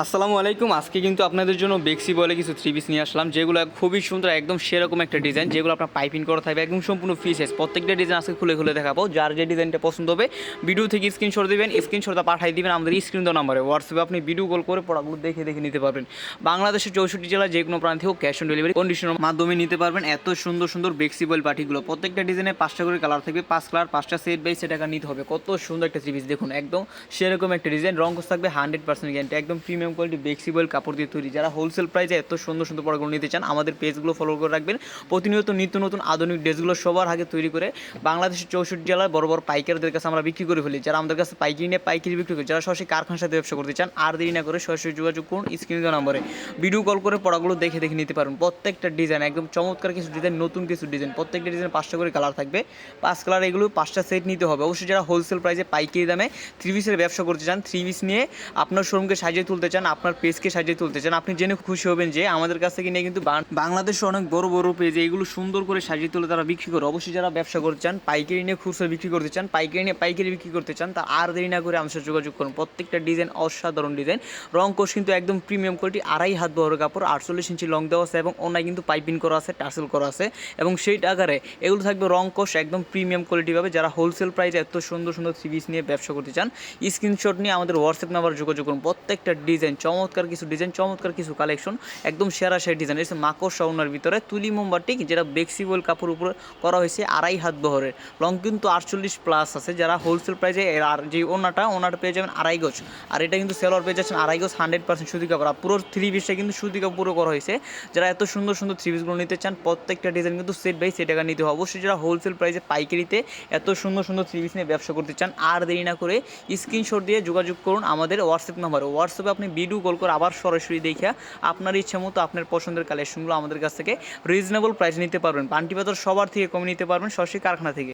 আসসালামু আলাইকুম। আজকে কিন্তু আপনাদের জন্য বেক্সি বলে কিছু থ্রি পিস নিয়ে আসলাম, যেগুলো খুবই সুন্দর, একদম সেরকম একটা ডিজাইন যেগুলো আপনার পাইপিং করা থাকবে, একদম সম্পূর্ণ ফ্রি সাইজ প্রত্যেকটা ডিজাইন আজকে খুলে খুলে দেখাবো। যার যে ডিজাইনটা পছন্দ হবে ভিডিও থেকে স্ক্রিনশট দেবেন স্ক্রিনশটটা পাঠিয়ে দিবেন আমাদের স্ক্রিন দেওয়া নাম্বারে হোয়াটসঅ্যাপে আপনি ভিডিও কল করে পড়াগুলো দেখে দেখে নিতে পারবেন। বাংলাদেশের চৌষট্টি জেলার যে কোনো প্রান্তে হোক ক্যাশ অন ডেলিভারি কন্ডিশনের মাধ্যমে নিতে পারবেন এত সুন্দর সুন্দর বেক্সি বেক্সিবল পার্টিগুলো প্রত্যেকটা ডিজাইনে পাঁচটা করে কালার থাকবে, পাঁচ কালার পাঁচটা সেট বাই সেট টাকা নিতে হবে। কত সুন্দর একটা থ্রি পিস দেখুন, একদম সেরকম একটা ডিজাইন রঙ থাকবে হান্ড্রেড পার্সেন্ট গ্যারান্টি একদম প্রিমিয়াম কোয়ালিটি বেক্সিবল কাপড় দিয়ে তৈরি। যারা হোলসেল প্রাইসে এত সুন্দর সুন্দর প্রোডাক্টগুলো নিতে চান, আমাদের পেজগুলো ফলো করে রাখবেন। প্রতিনিয়ত নিত্য নতুন আধুনিক ড্রেসগুলো সবার আগে তৈরি করে বাংলাদেশের চৌষট্টি জেলার বড় বড় পাইকারদের কাছে আমরা বিক্রি করে ফেলি। যারা আমাদের কাছে পাইকারি নিয়ে পাইকারি বিক্রি করে, যারা সরাসরি কারখানার সাথে ব্যবসা করতে চান, আর দেরি না করে সরাসরি যোগাযোগ করুন স্ক্রিনে দেওয়া নম্বরে। ভিডিও কল করে পড়াগুলো দেখে দেখে নিতে পারবেন প্রত্যেকটা ডিজাইন একদম চমৎকার কিছু ডিজাইন নতুন কিছু ডিজাইন প্রত্যেকটা ডিজাইন পাঁচটা করে কালার থাকবে। পাঁচ কালার এগুলো পাঁচটা সেট নিতে হবে। অবশ্যই যারা হোলসেল প্রাইসে পাইকারি দামে থ্রি পিসের ব্যবসা করতে চান থ্রি পিস নিয়ে আপনার শোরুমকে সাজিয়ে তুলতে চান, আপনার পেজকে সাজিয়ে তুলতে চান, আপনি জেনে খুশি হবেন যে আমাদের কাছ থেকে নিয়ে কিন্তু বাংলাদেশে অনেক বড় বড় পেজ এগুলো সুন্দর করে সাজিয়ে তুলে তারা বিক্রি করে। অবশ্যই যারা ব্যবসা করতে চান, পাইকারি নিয়ে খুচরা বিক্রি করতে চান, পাইকারি নিয়ে পাইকারি বিক্রি করতে চান, তা আর দেরি না করে আমার সাথে যোগাযোগ করুন। প্রত্যেকটা ডিজাইন অসাধারণ ডিজাইন রং কোষ কিন্তু একদম প্রিমিয়াম কোয়ালিটি আড়াই হাত বড় কাপড়, আটচল্লিশ ইঞ্চি লং দেওয়া আছে এবং অন্যায় কিন্তু পাইপিং করা আছে টার্সেল করা আছে এবং সেই টাকারে এগুলো থাকবে রং কোষ একদম প্রিমিয়াম কোয়ালিটি পাবে যারা হোলসেল প্রাইসে এত সুন্দর সুন্দর পিস নিয়ে ব্যবসা করতে চান স্ক্রিনশট নিয়ে আমাদের হোয়াটসঅ্যাপ নাম্বার যোগাযোগ করুন। প্রত্যেকটা ডিজাইন চমৎকার কিছু ডিজাইন চমৎকার কিছু কালেকশন একদম সেরা সেরা ডিজাইন এসে মাকড় ওনার ভিতরে তুলি মোমবাটিক যেটা ফ্লেক্সিবল কাপড় উপরে করা হয়েছে আড়াই হাত বহরের লং কিন্তু আটচল্লিশ প্লাস আছে, যারা হোলসেল প্রাইসে আর যে ওনাটা ওনাটা পেয়ে যাবেন আড়াই গজ। আর এটা কিন্তু সেলর পেয়ে যাচ্ছেন আড়াই গজ হান্ড্রেড পার্সেন্ট সুতি কাপড়। আর পুরো থ্রি পিসটা কিন্তু সুতি কাপড় পুরো করা হয়েছে। যারা এত সুন্দর সুন্দর থ্রি পিসগুলো নিতে চান, প্রত্যেকটা ডিজাইন কিন্তু সেট বাই সেট টাকা নিতে হবে। অবশ্যই যারা হোলসেল প্রাইসে পাইকারিতে এত সুন্দর সুন্দর থ্রি পিস নিয়ে ব্যবসা করতে চান, আর দেরি না করে স্ক্রিনশট দিয়ে যোগাযোগ করুন আমাদের হোয়াটসঅ্যাপ নাম্বারে হোয়াটসঅ্যাপে আপনি ভিডিও কল করে আবার সরাসরি দেখিয়া আপনার ইচ্ছে মতো আপনার পছন্দের কালেকশনগুলো আমাদের কাছ থেকে রিজনেবল প্রাইস নিতে পারবেন। পান্টি বাজার সবার থেকে কমে নিতে পারবেন সরাসরি কারখানা থেকে।